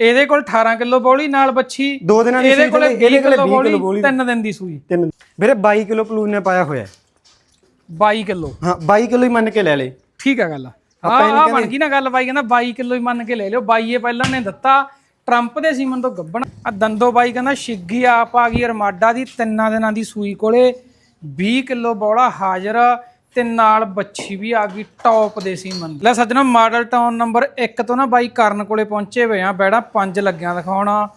ਇਹਦੇ ਕੋਲ 18 ਕਿਲੋ ਬੋਲੀ ਨਾਲ ਬੱਚੀ ਦੋ ਦਿਨਾਂ ਦੀ ਇਹਦੇ ਸੂਈ ਕੋਲ ਇਹਦੇ 20 ਕੋਲ ਕਿਲੋ 20 ਕਿਲੋ ਬੋਲੀ ਬੋਲੀ ਤਿੰਨ ਦਿਨ ਦੀ ਸੂਈ। ਤਿੰਨ ਵੀਰੇ 22 ਕਿਲੋ ਪਲੂਨ ਨੇ ਪਾਇਆ ਹੋਇਆ। ਹੈ। 22 ਕਿਲੋ। ਹਾਂ 22 ਕਿਲੋ ਹੀ ਮੰਨ ਕੇ ਲੈ ਲੈ। ਠੀਕ ਆ ਗੱਲ ਆ। ਆ ਬਣ ਗਈ ਨਾ ਗੱਲ ਬਾਈ ਕਹਿੰਦਾ 22 ਕਿਲੋ ਹੀ ਮੰਨ ਕੇ ਲੈ ਲਿਓ। ਬਾਈ ਇਹ ਪਹਿਲਾਂ ਨੇ ਦਿੱਤਾ। ਟਰੰਪ ਦੇ ਸੀਮਨ ਤੋਂ ਗੱਬਣ ਆ ਦੰਦੋ ਬਾਈ ਕਹਿੰਦਾ ਛਿੱਗੀ ਆਪ ਆ ਗਈ ਅਰਮਾਡਾ ਦੀ ਤਿੰਨਾਂ ਦਿਨਾਂ ਦੀ ਸੂਈ ਕੋਲੇ। 20 ਕਿਲੋ ਬੋਲਾ ਹਾਜ਼ਰ। ਤੇ ਨਾਲ ਬੱਚੀ ਵੀ ਆ ਗਈ ਟੌਪ ਦੇ ਸੀਮਨ ਦੀ। ਲੈ ਸੱਜਣਾ ਮਾਡਲ ਟਾਊਨ ਨੰਬਰ 1 ਤੋਂ ਨਾ ਬਾਈ ਕਰਨ ਕੋਲੇ ਪਹੁੰਚੇ ਹੋਏ ਆ, ਬੈੜਾ ਪੰਜ ਲੱਗਿਆਂ ਦਿਖਾਉਣਾ।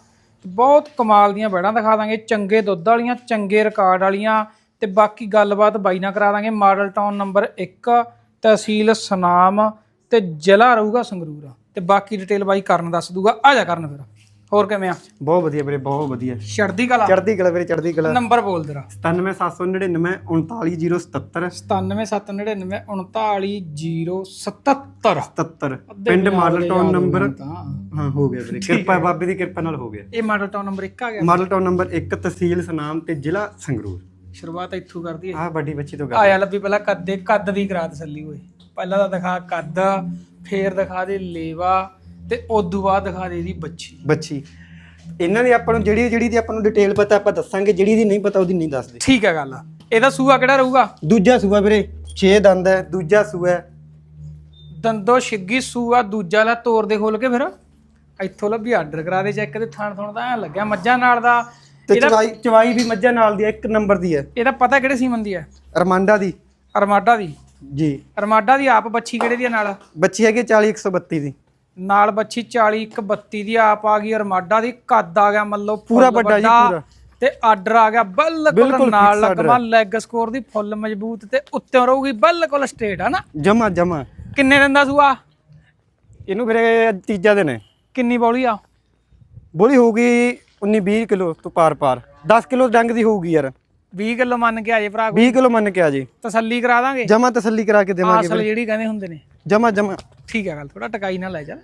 ਬਹੁਤ ਕਮਾਲ ਦੀਆਂ ਬੈੜਾਂ ਦਿਖਾ ਦਾਂਗੇ, ਚੰਗੇ ਦੁੱਧ ਵਾਲੀਆਂ, ਚੰਗੇ ਰਿਕਾਰਡ ਵਾਲੀਆਂ। ਤੇ ਬਾਕੀ ਗੱਲਬਾਤ ਬਾਈ ਨਾਲ ਕਰਾ ਦਾਂਗੇ ਮਾਡਲ ਟਾਊਨ ਨੰਬਰ 1 ਤਹਿਸੀਲ ਸਨਾਮ ਤੇ ਜ਼ਿਲ੍ਹਾ ਰਹੂਗਾ ਸੰਗਰੂਰ। ਤੇ ਬਾਕੀ ਡਿਟੇਲ ਬਾਈ ਕਰਨ ਦੱਸ ਦੂਗਾ। ਆ ਜਾ ਕਰਨ ਫਿਰ। ਹੋਰ ਕਿਵੇਂ ਆ? ਬਹੁਤ ਵਧੀਆ ਵੀਰੇ ਬਹੁਤ ਵਧੀਆ। ਚੜਦੀ ਕਲਾ? ਚੜ੍ਹਦੀ ਕਲਾ ਵੀਰੇ ਚੜ੍ਹਦੀ ਕਲਾ। ਨੰਬਰ ਬੋਲ ਤੇਰਾ 97799 39077 9779939077 77 ਪਿੰਡ ਮਾਡਲ ਟਾਊਨ ਨੰਬਰ ਹਾਂ ਹੋ ਗਿਆ ਵੀਰੇ ਕਿਰਪਾ ਬਾਬੇ ਦੀ ਕਿਰਪਾ ਨਾਲ ਹੋ ਗਿਆ। ਇਹ ਮਾਡਲ ਟਾਊਨ ਨੰਬਰ 1 ਆ ਗਿਆ। ਮਾਡਲ ਟਾਊਨ ਨੰਬਰ 1 ਤਹਿਸੀਲ ਸਨਾਮ ਤੇ ਜ਼ਿਲ੍ਹਾ ਸੰਗਰੂਰ। ਸ਼ੁਰੂਆਤ ਇੱਥੋਂ ਕਰਦੀ ਹੈ। ਆਹ ਵੱਡੀ ਬੱਚੀ ਤੋਂ ਗੱਲ ਆਇਆ ਲੱਭੀ ਪਹਿਲਾਂ ਕੱਦ ਦੇ ਕੱਦ ਦੀ ਕਰਾ ਤਸੱਲੀ ਹੋਏ ਪਹਿਲਾਂ ਤਾਂ ਦਿਖਾ ਕੱਦ ਫੇਰ ਦਿਖਾ ਦੇ ਲੇਵਾ। ਤੇ ਉਦੋਂ ਬਾਅਦ ਦਿਖਾ ਦੇ ਇਹਦੀ ਬੱਚੀ। ਬੱਚੀ। ਇਹਨਾਂ ਦੀ ਆਪਾਂ ਨੂੰ ਜਿਹੜੀ ਜਿਹੜੀ ਦੀ ਆਪਾਂ ਨੂੰ ਡਿਟੇਲ ਪਤਾ ਆਪਾਂ ਦੱਸਾਂਗੇ ਜਿਹੜੀ ਦੀ ਨਹੀਂ ਪਤਾ ਉਹਦੀ ਨਹੀਂ ਦੱਸਦੇ। ਠੀਕ ਹੈ ਗੱਲ। ਇਹਦਾ ਸੂਆ ਕਿਹੜਾ ਰਹੂਗਾ? ਦੂਜਾ ਸੂਆ ਵੀਰੇ 6 ਦੰਦ ਹੈ ਦੂਜਾ ਸੂਆ ਹੈ। ਦੰਦੋ ਛਿੱਗੀ ਸੂਆ ਦੂਜਾ ਲੈ ਤੋਰ ਦੇ ਖੋਲ ਕੇ ਫਿਰ। ਇੱਥੋਂ ਲੱਭੀ ਆਰਡਰ ਕਰਾ ਦੇ ਚੈੱਕ ਤੇ ਥਾਣ ਥਾਣ ਤਾਂ ਐ ਲੱਗਿਆ ਮੱਝਾਂ ਨਾਲ ਦਾ। ਤੇ ਚਵਾਈ ਚਵਾਈ ਵੀ ਮੱਝਾਂ ਨਾਲ ਦੀ ਹੈ ਇੱਕ ਨੰਬਰ ਦੀ ਹੈ। ਇਹਦਾ ਪਤਾ ਕਿਹੜੇ ਸੀਮਨ ਦੀ ਹੈ? ਅਰਮਾਂਡਾ ਦੀ। ਅਰਮਾਡਾ ਦੀ। ਜੀ। ਅਰਮਾਡਾ ਦੀ ਆਪ ਬੱਚੀ ਕਿਹੜੇ ਦੀ ਨਾਲ? ਬੱਚੀ ਹੈਗੀ 40 132 ਦੀ। ਨਾਲ ਬੱਚੀ 40 ਇੱਕ 32 ਦੀ ਆਪ ਆ ਗਈ ਅਰਮਾਡਾ ਦੀ ਕੱਦ ਆ ਗਿਆ ਮੰਨ ਲਓ ਪੂਰਾ ਵੱਡਾ ਜੀ, ਪੂਰਾ। ਤੇ ਆਰਡਰ ਆ ਗਿਆ ਬਿਲਕੁਲ ਨਾਲ ਲੱਗਵਾ ਲੈਗ ਸਕੋਰ ਦੀ ਫੁੱਲ ਮਜ਼ਬੂਤ ਤੇ ਉੱਤੇ ਰਹੂਗੀ ਬਿਲਕੁਲ ਸਟੇਟ ਹੈ ਨਾ ਜਮਾ ਜਮਾ। ਕਿੰਨੇ ਦਿਨ ਦਾ ਸੂਆ? ਇਹਨੂੰ ਵੀਰੇ ਤੀਜਾ ਦਿਨ ਹੈ। ਕਿੰਨੀ ਬੌਲੀ ਆ? ਬੋਲੀ ਹੋਊਗੀ 19 20 ਕਿਲੋ ਤੋਂ ਪਾਰ ਪਾਰ। 10 ਕਿਲੋ ਡੰਗ ਦੀ ਹੋਊਗੀ ਯਾਰ। 20 ਕਿਲੋ ਮੰਨ ਕੇ ਆ ਜੇ ਭਰਾ 20 ਕਿਲੋ ਮੰਨ ਕੇ ਆ ਜੀ। ਤਸੱਲੀ ਕਰਾ ਦਾਂਗੇ। ਜਮਾ ਤਸੱਲੀ ਕਰਾ ਕੇ ਦੇਵਾਂਗੇ ਅਸਲ ਜਿਹੜੀ ਕਹਿੰਦੇ ਹੁੰਦੇ ਨੇ। ਜਮਾ ਜਮਾ। ਠੀਕ ਹੈ ਗੱਲ ਥੋੜਾ ਟਕਾਈ ਨਾਲ ਲੈ ਜਾ।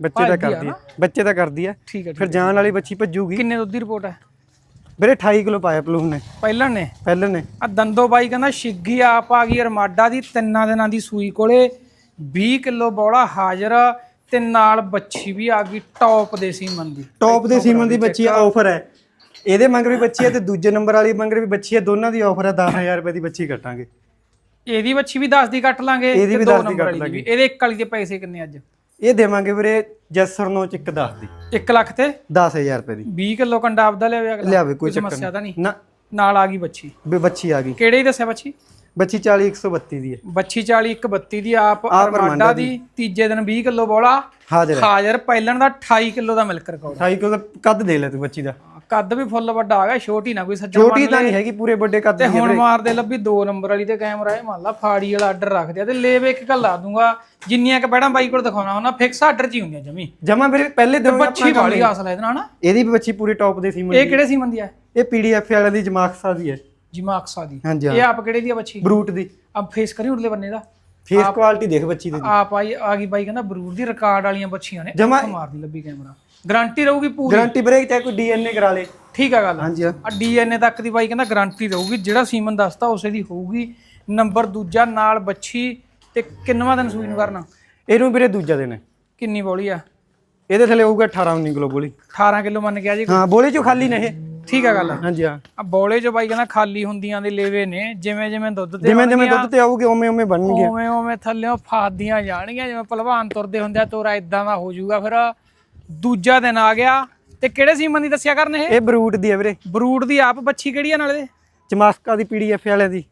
ਬੱਚੇ ਆ ਕਰਦੀ ਹੈ ਬੱਚੇ ਦਾ ਕਰਦੀ ਹੈ ਠੀਕ ਹੈ। ਫਿਰ ਜਾਣ ਵਾਲੀ ਬੱਚੀ ਭੱਜੂਗੀ। ਕਿੰਨੇ ਦੁੱਧ ਦੀ ਰਿਪੋਰਟ ਹੈ? ਵੀਰੇ 28 ਕਿਲੋ ਪਾਇਆ ਪਲੂਨ ਨੇ। ਪਹਿਲਾਂ ਨੇ? ਪਹਿਲੇ ਨੇ। ਆ ਦੰਦੋ ਬਾਈ ਕਹਿੰਦਾ ਛਿੱਗੀ ਆਪ ਆ ਗਈ ਅਰਮਾਡਾ ਦੀ ਤਿੰਨਾਂ ਦਿਨਾਂ ਦੀ ਸੂਈ ਕੋਲੇ। 20 ਕਿਲੋ ਬੌਲਾ ਹਾਜ਼ਰ ਤੇ ਨਾਲ ਬੱਚੀ ਵੀ ਆ ਗਈ ਟੌਪ ਦੇ ਸੀਮਨ ਦੀ। ਟੌਪ ਦੇ ਸੀਮਨ ਦੀ ਬੱਚੀ ਆਫਰ ਹੈ। ਇਹਦੇ ਮੰਗਰ ਵੀ ਬੱਚੀ ਹੈ ਤੇ ਦੂਜੇ ਨੰਬਰ ਵਾਲੀ ਮੰਗਰ ਵੀ ਬੱਚੀ ਹੈ ਦੋਨਾਂ ਦੀ ਆਫਰ ਹੈ 10000 ਰੁਪਏ ਦੀ ਬੱਚੀ ਕੱਟਾਂਗੇ। ਇਹਦੀ ਬੱਚੀ ਵੀ 10 ਦੀ ਕੱਟ ਲਾਂਗੇ ਤੇ ਦੋ 10 ਦੀ ਨੰਬਰ ਵਾਲੀ ਦੀ ਵੀ। ਇਹਦੇ ਇੱਕ ਵਾਲੀ ਦੇ ਪੈਸੇ ਕਿੰਨੇ ਅੱਜ? ਇਹ ਦੇਵਾਂਗੇ ਵੀਰੇ ਜੈਸਰ ਨੋ ਚ ਇੱਕ 10 ਦੀ। 1 ਲੱਖ ਤੇ? 10000 ਰੁਪਏ ਦੀ। 20 ਕਿਲੋ ਕੰਡਾ ਆਪਦਾ ਲਿਆਵੇ ਅਗਲਾ? ਲਿਆਵੇ ਕੋਈ ਚੱਕਰ ਸਮੱਸਿਆ ਤਾਂ ਨਹੀਂ? ਨਾ। ਨਾਲ ਆ ਗਈ ਬੱਚੀ। ਵੀ ਬੱਚੀ ਆ ਗਈ। ਕਿਹੜੇ ਹੀ ਦੱਸਿਆ ਬੱਚੀ? ਬੱਚੀ 40 132 ਦੀ ਹੈ। ਬੱਚੀ 40 ਇੱਕ 32 ਦੀ ਆਪ ਅਰਮਾਡਾ ਦੀ ਤੀਜੇ ਦਿਨ 20 ਕਿਲੋ ਬੋਲਾ। ਹਾਜ਼ਰ ਹਾਜ਼ਰ ਪਹਿਲਣ ਦਾ 28 ਕਿਲੋ ਦਾ ਮਿਲਕ ਰਿਕਾਰਡ। 28 ਕਿਲੋ ਦਾ ਕੱਦ ਦੇ ਲੈ ਤੂੰ ਬੱਚੀ ਦਾ। ਕੱਦ ਵੀ ਫੁੱਲ ਵੱਡਾ ਆ ਗਿਆ ਛੋਟੀ ਨਾ ਕੋਈ ਸੱਜਣ ਛੋਟੀ ਤਾਂ ਨਹੀਂ ਹੈਗੀ ਪੂਰੇ ਵੱਡੇ ਕੱਦ ਤੇ ਦੀ ਹੁਣ ਮਾਰਦੇ ਲੱਭੀ 2 ਨੰਬਰ ਵਾਲੀ ਤੇ ਕੈਮਰਾ ਇਹ ਮੰਨ ਲਾ ਫਾੜੀ ਵਾਲਾ ਆਰਡਰ ਰੱਖਦੇ ਆ ਤੇ ਲੇਵੇ ਇੱਕ ਗੱਲ ਲਾ ਦੂੰਗਾ। ਜਿੰਨੀਆਂ ਕ ਬੈੜਾਂ ਬਾਈ ਕੋਲ ਦਿਖਾਉਣਾ ਉਹਨਾਂ ਫਿਕਸ ਆਰਡਰ ਚ ਹੀ ਹੁੰਦੀਆਂ ਜਮੀ। ਜਮਾ ਵੀਰੇ ਪਹਿਲੇ ਦਿਨ ਬੱਚੀ ਵਾਲੀ ਆਸਲ ਹੈ ਇਹਦੇ ਨਾ ਇਹਦੀ ਵੀ ਬੱਚੀ ਪੂਰੀ ਟੌਪ ਦੇ ਸੀਮਨ ਇਹ ਕਿਹੜੇ ਸੀ ਮੰਦੀ ਆ? ਇਹ ਪੀਡੀਐਫ ਵਾਲਿਆਂ ਦੀ ਜਮਾਖਸਾ ਦੀ ਹੈ। ਜਿਮਾ ਅਕਸਾ ਦੀ ਹਾਂ। ਇਹ ਆਪ ਕਿਹੜੇ ਦੀ ਆ ਬੱਚੀ? ਬਰੂਟ ਦੀ। ਆਪ ਫੇਸ ਕਰੀ ਉਰਲੇ ਬੰਨੇ ਦਾ? ਫੇਸ ਕੁਆਲਿਟੀ ਦੇਖ ਬੱਚੀ ਦੀ। ਆਪ ਆਈ ਆ ਗਈ ਬਾਈ ਕਹਿੰਦਾ ਬਰੂਰ ਦੀ ਰਿਕਾਰਡ ਵਾਲੀਆਂ ਬੱਚੀਆਂ ਨੇ। ਜਮਾਂ- ਮਾਰਦੀ ਲੱਭੀ ਕੈਮਰਾ। ਗਾਰੰਟੀ ਰਹੂਗੀ ਪੂਰੀ? ਗਾਰੰਟੀ ਬ੍ਰੇਕ ਚਾਹੇ ਕੋਈ ਡੀਐਨਏ ਕਰਾ ਲੇ। ਠੀਕ ਆ ਗੱਲ। ਹਾਂਜੀ ਹਾਂ। ਆ ਡੀਐਨਏ ਤੱਕ ਦੀ ਬਾਈ ਕਹਿੰਦਾ ਗਾਰੰਟੀ ਰਹੂਗੀ ਜਿਹੜਾ ਸੀਮਨ ਦੱਸਦਾ ਉਸੇ ਦੀ ਹੋਊਗੀ। ਨੰਬਰ ਦੂਜਾ ਨਾਲ ਬੱਚੀ ਤੇ ਕਿੰਨਵਾਂ ਦਿਨ ਸੂਈ ਨੂੰ ਕਰਨਾ? ਇਹਨੂੰ ਵੀਰੇ ਦੂਜਾ ਦਿਨ। ਹੈ ਕਿੰਨੀ ਬੋਲੀ ਆ? ਇਹਦੇ ਥੱਲੇ ਹੋਊਗਾ 18 19 ਕਿਲੋ ਬੋਲੀ। 18 ਕਿਲੋ ਮੰਨ ਕੇ ਆ ਜੀ। ਹਾਂ ਬੋਲੀ ਚੋਂ ਖਾਲੀ ਨੇ ਇਹ। ਠੀਕ ਆ ਗੱਲ। ਹਾਂਜੀ ਹਾਂ। ਆ ਬੋਲੇ ਚ ਬਾਈ ਕਹਿੰਦਾ ਖਾਲੀ ਹੁੰਦੀਆਂ ਦੇ ਲੇਵੇ ਨੇ ਜਿਵੇਂ ਜਿਵੇਂ ਦੁੱਧ ਤੇ ਜਿਵੇਂ ਜਿਵੇਂ ਦੁੱਧ ਤੇ ਆਊਗੇ ਉਵੇਂ ਉਵੇਂ ਬਣਨਗੇ ਉਵੇਂ ਉਵੇਂ ਥੱਲੇੋਂ ਫਾਦੀਆਂ ਜਾਣਗੀਆਂ ਜਿਵੇਂ ਪਹਿਲਵਾਨ ਤੁਰਦੇ ਹੁੰਦੇ ਆ ਤੋਰਾ ਇਦਾਂ ਦਾ ਹੋ ਜਾਊਗਾ ਫਿਰ। ਦੂਜਾ ਦਿਨ ਆ ਗਿਆ। ਤੇ ਕਿਹੜੇ ਸੀਮਨ ਦੀ ਦੱਸਿਆ ਕਰਨ ਇਹ? ਇਹ ਬਰੂਟ ਦੀ ਹੈ ਵੀਰੇ। ਬਰੂਡ ਦੀ ਆਪ ਬੱਚੀ ਕਿਹੜੀ ਆ ਨਾਲੇ? ਚਮਾਸਕਾ ਦੀ ਪੀਡੀਐਫ ਵਾਲਿਆਂ ਦੀ।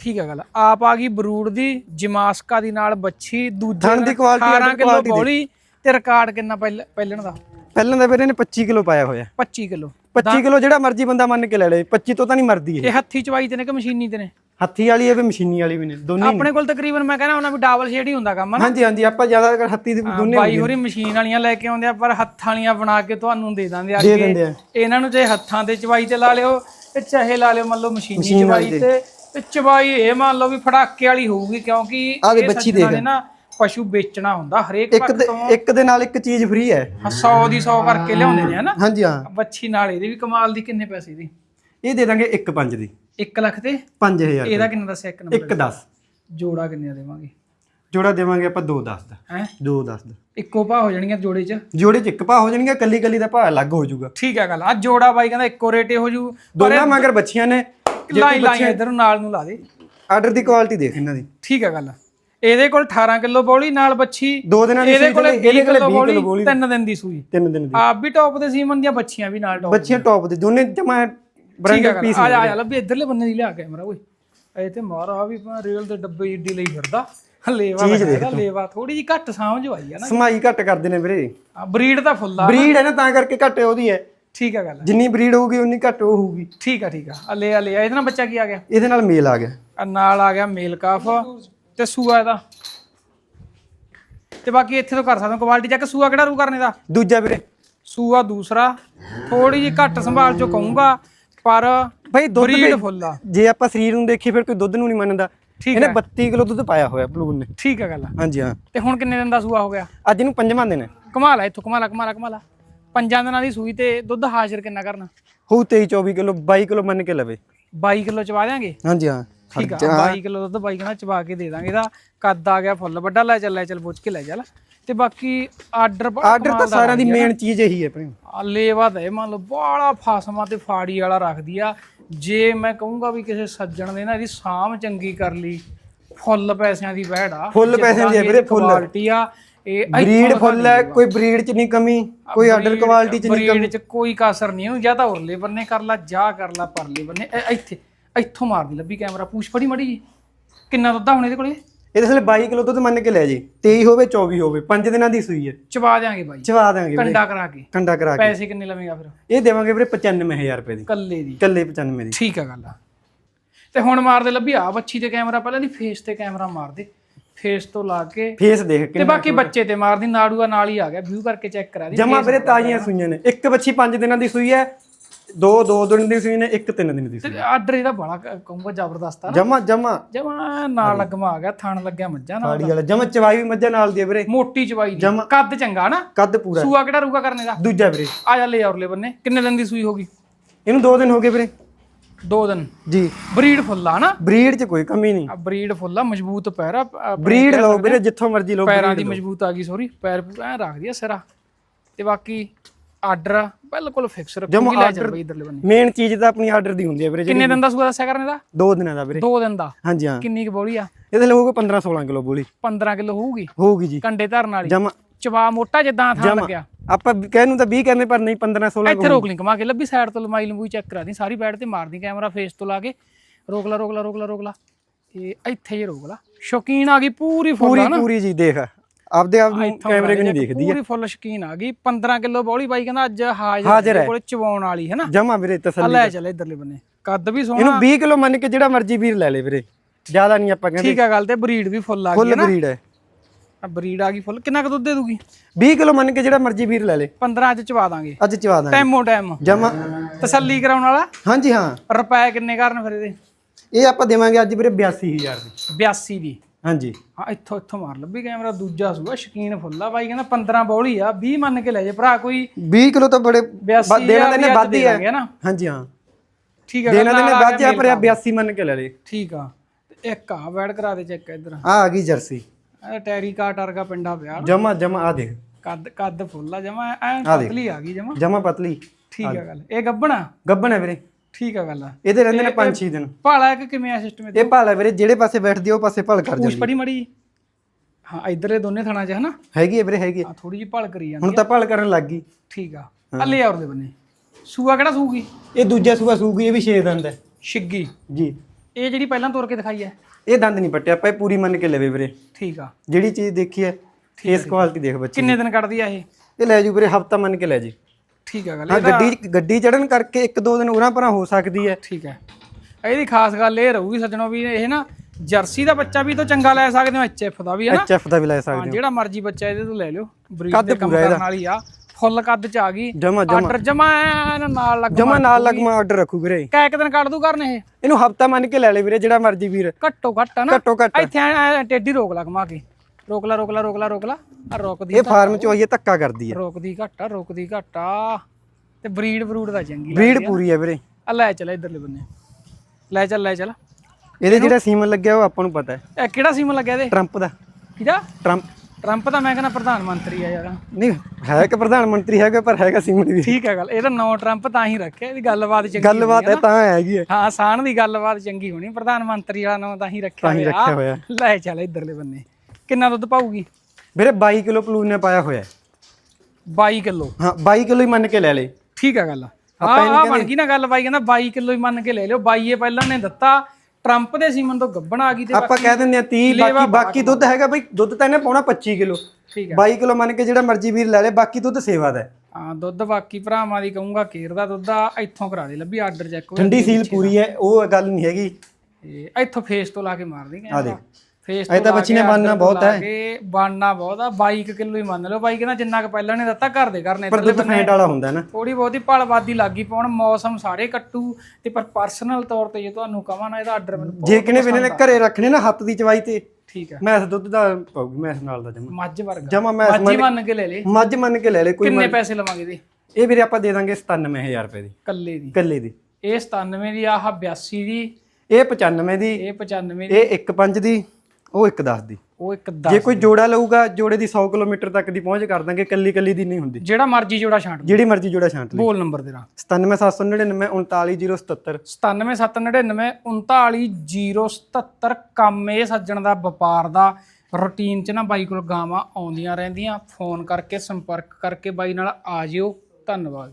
ਠੀਕ ਆ ਗੱਲ। ਆਪ ਆ ਗਈ ਬਰੂਡ ਦੀ ਜਮਾਸਕਾ ਦੀ ਨਾਲ ਬੱਚੀ ਦੂਜੇ ਥਣ ਦੀ ਦਿਨ quality 18 ਅੱਡ ਕਿਲੋ quality ਦੀ। ਬੋਲੀ ਤੇ ਰਿਕਾਰਡ ਕਿੰਨਾ ਪਹਿਲ- ਪਹਿਲਣ ਦਾ? ਪਹਿਲਾਂ ਦਾ ਵੀਰੇ ਨੇ 25 ਕਿਲੋ ਪਾਇਆ ਹੋਇਆ। 25 ਕਿਲੋ। 25 ਕਿਲੋ ਜਿਹੜਾ ਮਰਜ਼ੀ ਬੰਦਾ ਮੰਨ ਕੇ ਲੈ ਲੇ 25 ਤੋਂ ਤਾਂ ਨਹੀਂ ਮਰਦੀ ਇਹ। ਇਹ ਹੱਥੀ ਚਵਾਈ ਤੇ ਨੇ ਕਿ ਮਸ਼ੀਨੀ ਤੇ ਨੇ? ਹੱਥੀ ਵਾਲੀ ਹੈ ਵੀ ਮਸ਼ੀਨੀ ਵਾਲੀ ਵੀ ਨੇ ਦੋਨੇ ਆਪਣੇ ਕੋਲ ਤਕਰੀਬਨ ਮੈਂ ਕਹਿੰਦਾ ਉਹਨਾਂ ਵੀ ਡਬਲ ਸ਼ੇਡ ਹੀ ਹੁੰਦਾ ਕੰਮ ਹਨਾ? ਹਾਂਜੀ ਹਾਂਜੀ ਆਪਾਂ ਜ਼ਿਆਦਾ ਹੱਥੀ ਦੀ ਦੋਨੇ ਬਾਈ ਹੋਰੀ ਮਸ਼ੀਨ ਵਾਲੀਆਂ ਲੈ ਕੇ ਆਉਂਦੇ ਆ ਪਰ ਹੱਥਾਂ ਵਾਲੀਆਂ ਬਣਾ ਕੇ ਤੁਹਾਨੂੰ ਦੇ ਦਿੰਦੇ ਆ ਦੇ ਅੱਗੇ ਦਿੰਦੇ ਆ। ਇਹਨਾਂ ਨੂੰ ਚਾਹੇ ਹੱਥਾਂ ਤੇ ਚਵਾਈ ਤੇ ਲਾ ਲਿਓ ਤੇ ਚਾਹੇ ਲਾ ਲਿਓ ਮੰਨ ਲਓ ਮਸ਼ੀਨੀ ਚਵਾਈ ਤੇ। ਤੇ ਚਵਾਈ ਇਹ ਮੰਨ ਲਓ ਵੀ ਫੜਾਕੇ ਵਾਲੀ ਹੋਊਗੀ ਕਿਉਂਕਿ ਇਹ ਬੱਚੀ ਦੇਖ। ਨੇ ਨਾ ਪਸ਼ੂ ਵੇਚਣਾ ਹੁੰਦਾ ਹਰੇਕ ਇੱਕ ਪੱਖ ਤੋਂ। ਇੱਕ ਦੇ ਨਾਲ ਇੱਕ ਚੀਜ਼ ਫ੍ਰੀ ਹੈ। 100 ਦੀ 100 ਕਰਕੇ ਲਿਆਉਂਦੇ ਨੇ ਹਨਾ? ਹਾਂਜੀ ਹਾਂ। ਬੱਚੀ ਨਾਲ ਇਹਦੀ ਵੀ ਕਮਾਲ ਦੀ ਕਿੰਨੇ ਪੈਸੇ ਦੀ? ਇਹ ਦੇ ਦਾਂਗੇ 1 5 ਦੀ। 1 ਲੱਖ ਤੇ? 5000 ਇਹਦਾ ਕਿੰਨਾ ਦੱਸਿਆ? ਇੱਕ ਨੰਬਰ ਇੱਕ 10 ਜੋੜਾ ਕਿੰਨੇ ਦੇਵਾਂਗੇ? ਜੋੜਾ ਦੇਵਾਂਗੇ ਆਪਾਂ 2 10 ਦਾ। ਹੈ? 2 10 ਦਾ। ਇੱਕੋ ਭਾ ਹੋ ਜਾਣਗੀਆਂ ਜੋੜੇ 'ਚ? ਜੋੜੇ ਚ ਇੱਕ ਭਾ ਹੋ ਜਾਣਗੇ ਕੱਲੀ ਕੱਲੀ ਦਾ ਭਾ ਅਲੱਗ ਹੋ ਜਾਊਗਾ। ਠੀਕ ਹੈ ਗੱਲ। ਆ ਜੋੜਾ ਬਾਈ ਕਹਿੰਦਾ ਇੱਕੋ ਰੇਟੇ ਹੋ ਜੂ। ਦੋਨਾਂ ਮਗਰ ਬੱਚੀਆਂ ਨੇ ਲਾਈ ਲਾਈ ਇਧਰ ਨਾਲ ਨੂੰ ਲਾ ਦੇ। ਆਰਡਰ ਦੀ ਕੁਆਲਿਟੀ ਦੇਖ ਇਹਨਾਂ ਦੀ। ਠੀਕ ਹੈ ਗੱਲ। ਇਹਦੇ ਕੋਲ 18 ਕਿਲੋ ਬੌਲੀ ਨਾਲ ਬੱਚੀ। ਦੋ ਦਿਨਾਂ ਦੀ ਇਹਦੇ ਕੋਲੇ 20 ਕਿਲੋ ਬੌਲੀ ਤਿੰਨ ਦਿਨ ਦੀ ਸੂਈ। ਤਿੰਨ ਦਿਨ ਦੀ। ਆਪ ਵੀ ਟੌਪ ਦੇ ਸੀਮਨ ਦੀਆਂ ਬੱਚੀਆਂ ਵੀ ਨਾਲ ਟੌਪ ਬੱਚੀਆਂ ਟੌਪ ਦੇ ਦੋਨੇ ਜਮਾ ਬ੍ਰਾਂਡਡ ਪੀਸ ਆ ਜਾ ਆ ਜਾ ਲੱਭੀ ਇਧਰਲੇ ਬੰਨੇ ਦੀ ਲਿਆ ਕੈਮਰਾ ਓਏ। ਇਹ ਤੇ ਮਾਰਾ ਵੀ ਰੇਲ ਦੇ ਡੱਬੇ ਏਡੀ ਲਈ ਫਿਰਦਾ। ਲੇਵਾ ਲਗਾਇਆ ਲੇਵਾ ਥੋੜੀ ਜੀ ਘੱਟ ਸਮਝ ਆਈ ਆ ਨਾ। ਸਮਾਈ ਘੱਟ ਕਰਦੇ ਨੇ ਵੀਰੇ। ਬਰੀਡ ਤਾਂ ਫੁੱਲ ਆ ਬਰੀਡ ਹੈ ਨਾ ਤਾਂ ਕਰਕੇ ਘੱਟ ਉਹਦੀ ਹੈ। ਠੀਕ ਹੈ ਗੱਲ ਜਿੰਨੀ ਬਰੀਡ ਹੋਊਗੀ ਉਨੀ ਘੱਟ ਉਹ ਹੋਊਗੀ। ਠੀਕ ਆ ਠੀਕ ਆ। ਆ ਲੈ ਆ ਲੈ ਆ ਇਹਦੇ ਨਾਲ ਬੱਚਾ ਕੀ ਆ ਗਿਆ? ਇਹਦੇ ਨਾਲ ਮੇਲ ਆ ਗਿਆ। ਆ ਨਾਲ ਆ ਗਿਆ ਮੇਲ ਕਾਫ ਤੇ ਸੂਆ ਇਹਦਾ। ਤੇ ਬਾਕੀ ਇੱਥੇ ਤੋਂ ਕਰ ਸਕਦੇ ਹੋ ਕੁਆਲਿਟੀ ਚੈੱਕ ਸੂਆ ਕਿਹੜਾ ਰੂ ਕਰਨੇ ਦਾ? ਦੂਜਾ ਵੀਰੇ। ਸੂਆ ਦੂਸਰਾ। ਥੋੜੀ ਜਿਹੀ ਘੱਟ ਸੰਭਾਲ ਚੋ ਕਹੂੰਗਾ। ਪਰ ਭਾਈ ਦੁੱਧ ਬਰੀਡ ਫੁੱਲ ਆ। ਜੇ ਆਪਾਂ ਸਰੀਰ ਨੂੰ ਦੇਖੀਏ ਫਿਰ ਕੋਈ ਦੁੱਧ ਨੂੰ ਨਹੀਂ ਮੰਨਦਾ। ਠੀਕ ਇਹਨੇ 32 ਕਿਲੋ ਦੁੱਧ ਪਾਇਆ ਹੋਇਆ ਬਲੂਨ ਨੇ। ਠੀਕ ਆ ਗੱਲ ਹਾਂਜੀ ਹਾਂ। ਤੇ ਹੁਣ ਕਿੰਨੇ ਦਿਨ ਦਾ ਸੂਆ ਹੋ ਗਿਆ? ਅੱਜ ਇਹਨੂੰ ਪੰਜਵਾਂ ਦਿਨ ਹੈ। ਕਮਾਲ ਆ ਇੱਥੋਂ ਕਮਾਲਾ ਕਮਾਲਾ ਕਮਾਲਾ ਪੰਜਾਂ ਦਿਨਾਂ ਦੀ ਸੂਈ ਤੇ ਦੁੱਧ ਹਾਜ਼ਰ ਕਿੰਨਾ ਕਰਨਾ? ਹੋਊ 23 24 ਕਿਲੋ 22 ਕਿਲੋ ਮੰਨ ਕੇ ਲਵੇ। 22 ਕਿਲੋ ਚਵਾ ਦਿਆਂਗੇ? ਹਾਂਜੀ ਹਾਂ। ਠੀਕ ਆ 22 ਕਿਲੋ ਦੁੱਧ ਬਾਈ ਕਹਿੰਦਾ ਚਵਾ ਕੇ ਦੇ ਦਾਂਗੇ ਇਹਦਾ। ਕੱਦ ਆ ਗਿਆ ਫੁੱਲ ਵੱਡਾ ਲੈ ਚੱਲ ਲੈ ਚੱਲ ਪੁੱਛ ਕੇ ਲੈ ਚੱਲ। ਤੇ ਬਾਕੀ ਆਰਡਰ ਆਰਡਰ ਤਾਂ ਸਾਰਿਆਂ ਦੀ ਮੇਨ ਚੀਜ਼ ਇਹੀ ਹੈ ਆਪਣੇ ਆ ਲੇਵਾ ਦੇ ਮੰਨ ਲਓ ਬਾਲਾ ਫਾਸਮਾ ਤੇ ਫਾੜੀ ਵਾਲਾ ਰੱਖਦੀ ਆ। ਜੇ ਮੈਂ ਕਹੂੰਗਾ ਵੀ ਕਿਸੇ ਸੱਜਣ ਨੇ ਨਾ ਇਹਦੀ ਸਾਂਭ ਚੰਗੀ ਕਰ ਲਈ ਫੁੱਲ ਪੈਸਿਆਂ ਦੀ ਵਹਿੜ ਆ। ਫੁੱਲ ਪੈਸਿਆਂ ਦੀ ਹੈ ਵੀਰੇ, ਫੁੱਲ। ਕੁਆਲਿਟੀ ਆ ਇਹ ਬਰੀਡ ਫੁੱਲ ਹੈ ਕੋਈ ਬਰੀਡ ਚ ਨਹੀਂ ਕਮੀ ਕੋਈ ਆਰਡਰ ਕੁਆਲਿਟੀ ਚ ਨਹੀਂ ਬਰੀਡ ਚ ਕੋਈ ਕਸਰ ਨਹੀਂ ਉਹਨੂੰ ਜਾਂ ਤਾਂ ਉਰਲੇ ਬੰਨੇ ਕਰ ਲਾ ਜਾਂ ਕਰ ਲਾ ਪਰਲੇ ਬੰਨੇ। ਇਹ ਇੱਥੇ ਇੱਥੋਂ ਮਾਰਦੀ ਲੱਭੀ ਕੈਮਰਾ ਪੂਛ ਫੜੀ ਮੜੀ ਜੀ ਕਿੰਨਾ ਦੁੱਧ ਆ ਹੁਣ ਇਹਦੇ ਕੋਲੇ? ਇਹਦੇ ਥੱਲੇ 22 ਕਿਲੋ ਦੁੱਧ ਮੰਨ ਕੇ ਲੈ ਜੀ। 23 ਹੋਵੇ 24 ਹੋਵੇ 5 ਦਿਨਾਂ ਦੀ ਸੂਈ ਹੈ। ਚਬਾ ਦਿਆਂਗੇ ਬਾਈ। ਚਵਾ ਦਾਂਗੇ ਵੀਰੇ। ਕੰਡਾ ਕਰਾ ਕੇ। ਕੰਡਾ ਕਰਾ ਕੇ। ਪੈਸੇ ਕਿੰਨੇ ਲਵੇਂਗਾ ਫਿਰ? ਇਹ ਦੇਵਾਂਗੇ ਵੀਰੇ 95000 ਰੁਪਏ ਦੀ। ਕੱਲੇ ਦੀ। ਕੱਲੇ 95 ਦੀ। ਠੀਕ ਆ ਗੱਲ ਆ। ਤੇ ਹੁਣ ਮਾਰਦੇ ਲੱਭੀ ਆ ਬੱਚੀ ਤੇ ਕੈਮਰਾ ਪਹਿਲਾਂ ਦੀ ਫੇਸ ਤੇ ਕੈਮਰਾ ਮਾਰਦੇ। ਫੇਸ ਤੋਂ ਲਾ ਕੇ ਫੇਸ ਦੇਖ ਕੇ ਤੇ ਬਾਕੀ ਬੱਚੇ ਤੇ ਮਾਰਦੀ ਨਾੜੂਆ ਨਾਲ ਹੀ ਆ ਗਿਆ ਵਿਊ ਕਰਕੇ ਚੈੱਕ ਕਰਾ ਦੀ। ਜਮਾ ਵੀਰੇ ਤਾਜ਼ੀਆਂ ਸੂਈਆਂ ਨੇ। ਇੱਕ ਬੱਚੀ 5 ਦਿਨਾਂ ਦੀ ਸੂਈ ਹੈ ਦੋ ਦੋ ਦਿਨ ਦੀ ਸੂਈ ਨੇ ਇੱਕ ਤਿੰਨ ਦਿਨ ਦੀ ਸੂਈ ਤੇ ਆਰਡਰ ਇਹਦਾ ਬੜਾ ਕ- ਕਹੂੰਗਾ ਜ਼ਬਰਦਸਤ ਆ। ਨਾ ਜਮਾ ਜਮਾ। ਜਮਾ ਨਾਲ ਲੱਗਮਾ ਆ ਗਿਆ ਥਣ ਲੱਗਿਆ ਮੱਝਾਂ ਨਾਲ। ਫਾੜੀ ਵਾਲਾ ਜਮਾ ਚਵਾਈ ਵੀ ਮੱਝਾਂ ਨਾਲ ਦੀ ਵੀਰੇ। ਮੋਟੀ ਚਵਾਈ ਦੀ। ਕੱਦ ਚੰਗਾ ਨਾ। ਕੱਦ ਪੂਰਾ। ਸੂਆ ਕਿਹੜਾ ਰੂਗਾ ਕਰਨੇ ਦਾ? ਦੂਜਾ ਵੀਰੇ। ਆ ਜਾ ਲੈ ਔਰਲੇ ਬੰਨੇ। ਕਿੰਨੇ ਦਿਨ ਦੀ ਸੂਈ ਹੋਗੀ ਇਹਨੂੰ ਦੋ ਦਿਨ ਹੋ ਗਏ ਵੀਰੇ। ਦੋ ਦਿਨ। ਜੀ। ਬਰੀਡ ਫੁੱਲ ਆ ਨਾ। ਬਰੀਡ 'ਚ ਕੋਈ ਕਮੀ ਨਹੀਂ। ਆ ਬਰੀਡ ਫੁੱਲ ਆ ਮਜ਼ਬੂਤ ਪੈਰ ਆ ਆ ਬਰੀਡ ਲਓ ਵੀਰੇ ਜਿੱਥੋਂ ਮਰਜ਼ੀ ਲਓ ਪੈਰਾਂ ਦੀ ਮਜ਼ਬੂਤ ਆ ਗਈ ਸੋਰੀ ਪੈਰ ਪੂਰਾ ਐਂ ਰੱਖਦੀ ਆ ਸਿਰਾ। ਤੇ ਬਾਕੀ ਆਰਡਰ ਬਿਲਕੁਲ ਫਿਕਸ ਰੱਖੂਗੀ ਲੈ ਚੱਲ ਬਈ ਇਧਰਲੇ ਬੰਨੇ। ਮੇਨ ਚੀਜ਼ ਤਾਂ ਆਪਣੀ ਆਰਡਰ ਦੀ ਹੁੰਦੀ ਹੈ ਵੀਰੇ ਕਿੰਨੇ ਦਿਨ ਦਾ ਸੂਆ ਦੱਸਿਆ ਕਰਨੇ ਦਾ? ਦੋ ਦਿਨਾਂ ਦਾ ਵੀਰੇ। ਦੋ ਦਿਨ ਦਾ? ਹਾਂਜੀ ਹਾਂ। ਕਿੰਨੀ ਕੁ ਬੋਲੀ ਆ? ਇਹਦੇ ਲਈ ਹੋਊਗਾ 15 16 ਕਿਲੋ ਬੋਲੀ। 15 ਕਿਲੋ ਹੋਊਗੀ? ਹੋਊਗੀ ਜੀ। ਕੰਡੇ ਧਰਨ ਵਾਲੀ। ਜਮਾ। ਚਵਾ ਮੋਟਾ ਜਿੱਦਾਂ ਥਾਂ ਲੱਗਿਆ। ਆਪਾਂ ਕਹਿ ਨੂੰ ਤਾਂ 20 ਕਹਿੰਦੇ ਪਰ ਨਹੀਂ 15 16 ਇੱਥੇ ਰੋਕ ਲਿੰਕ ਮਾ ਕੇ ਲੱਭੀ ਸਾਈਡ ਤੋਂ ਲੰਬਾਈ ਲੰਬੂਈ ਚੈੱਕ ਕਰਾ ਦੀ ਸਾਰੀ ਬੈਡ ਤੇ ਮਾਰਦੀ ਕੈਮਰਾ ਫੇਸ ਤੋਂ ਲਾ ਕੇ। ਰੋਕ ਲਾ ਰੋਕ ਲਾ ਰੋਕ ਲਾ ਰੋਕ ਲਾ। ਤੇ ਇੱਥੇ ਹੀ ਰੋਕ ਲਾ। ਸ਼ੌਕੀਨ ਆ ਗਈ ਪੂਰੀ ਪੂਰੀ ਆ ਨਾ ਪੂਰੀ ਜੀ ਦੇਖ। ਆਪਦੇ ਆਪ ਨੂੰ ਇੱਥੋਂ ਕੈਮਰੇ ਨਹੀਂ ਕੇ ਦੇਖਦੀ ਪੂਰੀ ਫੁੱਲ ਸ਼ੌਕੀਨ ਆ ਗਈ। 15 ਕਿਲੋ ਬੋਲੀ ਬਾਈ ਕਹਿੰਦਾ ਅੱਜ ਹਾਜ਼ਰ ਹੈ ਕੋਲੇ ਚਵਾਉਣ ਵਾਲੀ ਹੈ ਨਾ? ਜਮਾ ਵੀਰੇ ਤਸੱਲੀ ਲੈ ਚੱਲ ਇਧਰਲੇ ਬੰਨੇ। ਕੱਦ ਵੀ ਸੋਹਣਾ। ਇਹਨੂੰ 20 ਕਿਲੋ ਮੰਨ ਕੇ ਜਿਹੜਾ ਮਰਜ਼ੀ ਵੀਰ ਲੈ ਲੇ ਵੀਰੇ। ਜ਼ਿਆਦਾ ਨਹੀਂ ਆਪਾਂ ਕਹਿੰਦੇ। ਠੀਕ ਆ ਗੱਲ ਤੇ ਬਰੀਡ ਵੀ ਫੁੱਲ ਆ ਗਈ ਫੁੱਲ ਬਰੀਡ ਹੈ। ਆ ਬਰੀਡ ਆ ਗਈ ਫੁੱਲ ਕਿੰਨਾ ਕੁ ਦੁੱਧ ਦੇ ਦੂਗੀ? 20 ਕਿਲੋ ਮੰਨ ਕੇ ਜਿਹੜਾ ਮਰਜ਼ੀ ਵੀਰ ਲੈ ਲੇ। 15 ਅੱਜ ਚਵਾ ਦਾਂਗੇ। ਅੱਜ ਚਵਾ ਦਾਂਗੇ। ਟਾਈਮੋ ਟਾਈਮ ਜਮਾ। ਤਸੱਲੀ ਕਰਾਉਣ ਵਾਲਾ? ਹਾਂਜੀ ਹਾਂ। ਰੁਪਏ ਕਿੰਨੇ ਕਰਨ ਫਿਰ ਇਹਦੇ? ਇਹ ਆਪਾਂ ਦੇਵਾਂਗੇ ਅੱਜ ਵੀਰੇ 82000 ਦੀ। 82 ਦੀ। ਹਾਂਜੀ। ਹਾਂ ਇੱਥੋਂ ਇੱਥੋਂ ਮਾਰ ਲੱਭੀ ਕੈਮਰਾ ਦੂਜਾ ਸੂਆ ਸ਼ਕੀਨ ਫੁੱਲਾ ਬਾਈ ਕਹਿੰਦਾ 15 ਬੌਲੀ ਆ 20 ਮੰਨ ਕੇ ਲੈ ਜੇ ਭਰਾ ਕੋਈ। 20 ਕਿਲੋ ਤਾਂ ਬੜੇ 82 ਦੇਣਾ ਦੇਣੇ ਹਜ਼ਾਰ ਵੱਧ ਹੀ ਹੈ ਦੇ ਹਾਂਜੀ ਹਾਂ। ਠੀਕ ਆ ਦੇਣਾ ਆ ਵੱਧ ਆ ਪਰ ਇਹ 82 ਮੰਨ ਕੇ ਲੈ ਲੇ। ਠੀਕ ਆ। ਤੇ ਇੱਕ ਆ ਵੈਡ ਕਰਾ ਦੇ ਚੈੱਕ ਇਧਰ। ਆ ਆ ਗਈ ਜਰਸੀ। ਇਹ ਟੈਰੀ ਕਾਟ ਵਰਗਾ ਪਿੰਡਾ ਪਿਆ। ਜਮਾ ਜਮਾ ਆ ਦੇਖ। ਕੱਦ ਕੱਦ ਫੁੱਲਾ ਜਮਾ ਐ ਪਤਲੀ ਆ ਗਈ ਜਮਾ। ਜਮਾ ਪਤਲੀ। ਠੀਕ ਆ ਗੱਲ। ਇਹ ਗੱਬਣਾ? ਗੱਬਣ ਹੈ ਵੀਰੇ। ਠੀਕ ਆ ਗੱਲ ਆ। ਇਹਦੇ ਰਹਿੰਦੇ ਨੇ 5-6 ਦਿਨ। ਭਾਲਾ ਇੱਕ ਕਿਵੇਂ ਆ ਸਿਸਟਮ ਇਹ ਭਾਲ ਹੈ ਵੀਰੇ ਜਿਹੜੇ ਪਾਸੇ ਬੈਠਦੀ ਆ, ਉਹ ਪਾਸੇ ਭਲ ਕਰ ਪੂਛ ਜਾਂਦੀ ਪੜੀ ਮੜੀ। ਹਾਂ ਇਧਰਲੇ ਦੋਨੇ ਥਣਾ ਚ ਹਨਾ? ਹੈਗੀ ਹੈ ਵੀਰੇ ਹੈਗੀ ਹੈ। ਥੋੜੀ ਜਿਹੀ ਭਲ ਕਰੀ ਜਾਂਦੀ ਹੁਣ ਤਾਂ ਭਲ ਕਰਨ ਲੱਗ ਗਈ। ਠੀਕ ਆ। ਅੱਲੇ ਆ ਉਹਦੇ ਬੰਨੇ। ਸੂਆ ਕਿਹੜਾ ਸੂਗੀ? ਇਹ ਦੂਜਾ ਸੂਆ ਸੂਗੀ ਇਹ ਵੀ 6 ਦੰਦ ਹੈ ਛਿੱਗੀ ਜੀ। ਇਹ ਜਿਹੜੀ ਪਹਿਲਾਂ ਤੋਰ ਕੇ ਦਿਖਾਈ ਹੈ? ਇਹ ਦੰਦ ਨਹੀਂ ਪੱਟਿਆ ਆਪਾਂ ਇਹ ਪੂਰੀ ਮੰਨ ਕੇ ਲਵੇ ਵੀਰੇ। ਠੀਕ ਆ। ਜਿਹੜੀ ਚੀਜ਼ ਦੇਖੀ ਹੈ ਫੇਸ ਕੁਆਲਿਟੀ ਦੇਖ ਬੱਚੇ ਕਿੰਨੇ ਦਿਨ ਕੱਢਦੀ ਆ ਇਹ? ਇਹ ਲੈ ਜੂ ਵੀਰੇ ਹਫਤਾ ਮੰਨ ਕੇ ਲੈ ਜੀ। ਠੀਕ ਆ ਗੱਲ ਹਾਂ ਗੱਡੀ ਗੱਡੀ ਚੜਨ ਕਰਕੇ ਇੱਕ ਦੋ ਦਿਨ ਉਰਾਂ ਪਰਾਂ ਹੋ ਸਕਦੀ ਹੈ। ਠੀਕ ਹੈ। ਇਹਦੀ ਖਾਸ ਗੱਲ ਇਹ ਰਹੂਗੀ ਸੱਜਣੋ ਵੀ ਇਹ ਨਾ ਜਰਸੀ ਦਾ ਬੱਚਾ ਵੀ ਤੋਂ ਚੰਗਾ ਲੈ ਸਕਦੇ ਹੋ ਐਚਐਫ ਦਾ ਵੀ ਹੈ ਨਾ। ਐਚਐਫ ਦਾ ਵੀ ਲੈ ਹਾਂ, ਸਕਦੇ ਜਿਹੜਾ ਮਰਜ਼ੀ ਬੱਚਾ ਇਹਦੇ ਤੋਂ ਲੈ ਲਿਓ ਬਰੀਡ ਦੇ ਕੰਮ ਕਰਨ ਵਾਲੀ ਆ ਫੁੱਲ ਕੱਦ ਚ ਆ ਗਈ ਆਰਡਰ ਜਮਾ ਨਾਲ ਲੱਗ ਜਮਾ ਨਾਲ ਲੱਗਮਾ ਆਰਡਰ ਰੱਖੂ ਵੀਰੇ। ਕੈ ਇੱਕ ਦਿਨ ਕੱਢ ਦੂ ਕਰਨ ਇਹ। ਇਹਨੂੰ ਹਫਤਾ ਮੰਨ ਕੇ ਲੈ ਲੈ ਵੀਰੇ ਜਿਹੜਾ ਮਰਜ਼ੀ ਵੀਰ। ਘੱਟੋ ਘੱਟ ਨਾ ਘੱਟੋ ਘੱਟ। ਇੱਥੇ ਟੇਢੀ ਰੋਕ ਲਾ ਘੁਮਾ ਕੇ। ਰੋਕ ਲਾ ਰੋਕ ਲਾ ਰੋਕ ਲਾ ਰੋਕ ਲਾ। ਆ ਰੋਕਦੀ ਇਹ ਫਾਰਮ ਚ ਆਈਏ ਧੱਕਾ ਕਰਦੀ ਹੈ ਰੋਕਦੀ ਘੱਟ ਆ ਰੋਕਦੀ ਘੱਟ ਆ। ਤੇ ਬਰੀਡ ਬਰੂਡ ਦਾ ਚੰਗੀ ਬਰੀਡ ਪੂਰੀ ਹੈ ਵੀਰੇ। ਆ ਲੈ ਚੱਲ ਇਧਰਲੇ ਬੰਨੇ। ਲੈ ਚੱਲ ਲੈ ਚੱਲ। ਇਹਦੇ ਜਿਹੜਾ ਸੀਮਨ ਲੱਗਿਆ ਉਹ ਆਪਾਂ ਨੂੰ ਪਤਾ ਹੈ। ਇਹ ਕਿਹੜਾ ਸੀਮਨ ਲੱਗਿਆ ਇਹਦੇ? ਟਰੰਪ ਦਾ। ਕਿਹਦਾ? ਟਰੰਪ ਟਰੰਪ ਤਾਂ ਮੈਂ ਕਹਿੰਦਾ ਪ੍ਰਧਾਨ ਮੰਤਰੀ ਆ ਯਾਰ। ਨਹੀਂ ਹੈ ਕਿ ਪ੍ਰਧਾਨ ਮੰਤਰੀ ਹੈਗਾ ਪਰ ਹੈਗਾ ਸੀਮਨ ਵੀ ਠੀਕ ਹੈ ਗੱਲ। ਇਹ ਤਾਂ ਨੌ ਟਰੰਪ ਤਾਂ ਹੀ ਰੱਖਿਆ। ਇਹਦੀ ਗੱਲਬਾਤ ਚੰਗੀ ਗੱਲਬਾਤ ਹੈ ਤਾਂ ਹੈਗੀ ਹੈ ਹਾਂ ਆਸਾਨ ਦੀ ਗੱਲਬਾਤ ਚੰਗੀ ਹੋਣੀ। ਪ੍ਰਧਾਨ ਮੰਤਰੀ ਵਾਲਾ ਨਾਮ ਤਾਂ ਹੀ ਰੱਖਿਆ ਤਾਂ ਹੀ ਰੱਖਿਆ ਹੋਇਆ। ਲੈ ਚੱਲ ਇਧਰਲੇ ਬੰਨੇ। ਕਿੰਨਾ ਦੁੱਧ ਪਾਊਗੀ? ਵੀਰੇ 22 ਕਿਲੋ ਪਲੂਨ ਨੇ ਪਾਇਆ ਹੋਇਆ ਹੈ। 22 ਕਿਲੋ। ਹਾਂ 22 ਕਿਲੋ ਹੀ ਮੰਨ ਕੇ ਲੈ ਲੈ ਠੀਕ ਹੈ ਗੱਲ। ਆ ਆ ਬਣ ਗਈ ਨਾ ਗੱਲ ਬਾਈ ਕਹਿੰਦਾ 22 ਕਿਲੋ ਹੀ ਮੰਨ ਕੇ ਲੈ ਲਿਓ। 22 ਇਹ ਪਹਿਲਾਂ ਨੇ ਦਿੱਤਾ ਟਰੰਪ ਦੇ ਸੀਮਨ ਤੋਂ ਗੱਬਣ ਆ ਗਈ ਤੇ ਆਪਾਂ ਕਹਿ ਦਿੰਦੇ ਆ 30 ਬਾਕੀ ਬਾਕੀ ਦੁੱਧ ਹੈਗਾ ਬਈ ਦੁੱਧ ਤਾਂ ਇਹਨੇ ਪਾਉਣਾ 25 ਕਿਲੋ। ਠੀਕ ਹੈ 22 ਕਿਲੋ ਮੰਨ ਕੇ ਜਿਹੜਾ ਮਰਜ਼ੀ ਵੀਰ ਲੈ ਲੇ ਬਾਕੀ ਦੁੱਧ ਸੇਵਾ ਦਾ ਹੈ। ਦੁੱਧ ਬਾਕੀ ਭਰਾਵਾਂ ਦੀ ਕਹੂੰਗਾ ਕੇਰ ਦਾ ਦੁੱਧ ਆ ਇੱਥੋਂ ਕਰਾ ਦੇ ਲੱਭੀ ਆਰਡਰ ਚੈੱਕ ਠੰਡੀ ਸੀਲ ਪੂਰੀ ਹੈ ਉਹ ਗੱਲ ਨਹੀਂ ਹੈਗੀ। ਇੱਥੋਂ ਫੇਸ ਤੋਂ ਲਾ ਕੇ ਮਾਰ ਦੇ ਆ ਦੇਖ। ਫੇਸ ਇਹ ਤਾਂ ਬੱਚੀ ਨੇ ਬਣਨਾ ਬਹੁਤ ਹੈ। ਹੈ ਬਾਣਨਾ ਬਹੁਤ ਆ 22 ਕਿਲੋ ਹੀ ਮੰਨ ਲਓ ਬਾਈ ਕਹਿੰਦਾ ਜਿੰਨਾ ਕੁ ਪਹਿਲਾਂ ਨੇ ਦਿੱਤਾ ਘਰ ਦੇ ਕਰਨੇ ਪਰ ਦੁੱਧ ਫੈਂਟ ਵਾਲਾ ਹੁੰਦਾ ਨਾ। ਥੋੜੀ ਬਹੁਤੀ ਭਲਵਾਦੀ ਲੱਗੀ ਪਾਉਣ ਮੌਸਮ ਸਾਰੇ ਕੱਟੂ ਤੇ ਪਰ ਪਰਸਨਲ ਤੌਰ ਤੇ ਜੇ ਤੁਹਾਨੂੰ ਕਹਾਂ ਨਾ ਇਹਦਾ ਆਰਡਰ ਮੈਨੂੰ ਬਹੁਤ ਜੇ ਕਿਨੇ ਵੀ ਨੇ ਘਰੇ ਰੱਖਣੇ ਨਾ ਹੱਥ ਦੀ ਚਵਾਈ ਤੇ ਠੀਕ ਹੈ ਮੈਸ ਦੁੱਧ ਦਾ ਪਾਉਗੀ ਮੈਸ ਨਾਲ ਦਾ ਜਮਾ। ਮੱਝ ਵਰਗਾ। ਜਮਾ ਮੈਸ ਮੱਝ ਮੰਨ ਕੇ ਲੈ ਲੇ। ਮੱਝ ਮੰਨ ਕੇ ਲੈ ਲੈ ਕੋਈ ਕਿੰਨੇ ਪੈਸੇ ਲਵਾਂਗੇ ਦੇ ਇਹ ਵੀਰੇ ਆਪਾਂ ਦੇ ਦਾਂਗੇ 97000 ਰੁਪਏ ਦੀ। ਕੱਲੇ ਦੀ। ਕੱਲੇ ਦੀ। ਇਹ 97 ਦੀ ਆਹ 82 ਦੀ। ਇਹ 95 ਦੀ। ਇਹ 95 ਦੀ। ਇਹ 15 ਦੀ। ਉਹ 110 ਦੀ। ਉਹ ਇੱਕ ਜੇ 10 ਕੋਈ ਜੋੜਾ ਲਊਗਾ ਜੋੜੇ ਦੀ 100 ਕਿਲੋਮੀਟਰ ਤੱਕ ਦੀ ਪਹੁੰਚ ਕਰ ਦਾਂਗੇ ਕੱਲੀ ਕੱਲੀ ਦੀ ਨਹੀਂ ਹੁੰਦੀ। ਜਿਹੜਾ ਮਰਜ਼ੀ ਜੋੜਾ ਛਾਂਟ ਲਓ। ਜਿਹੜੀ ਮਰਜ਼ੀ ਜੋੜਾ ਛਾਂਟ ਲਈ ਬੋਲ ਨੰਬਰ ਤੇਰਾ। 97799 39077 97799 39077 ਕੰਮ ਇਹ ਸੱਜਣ ਦਾ ਵਪਾਰ ਦਾ ਰੁਟੀਨ ਚ ਨਾ ਬਾਈ ਕੋਲ ਗਾਵਾਂ ਆਉਂਦੀਆਂ ਰਹਿੰਦੀਆਂ। ਫੋਨ ਕਰਕੇ ਸੰਪਰਕ ਕਰਕੇ ਬਾਈ ਨਾਲ ਆ ਜਿਓ। ਧੰਨਵਾਦ।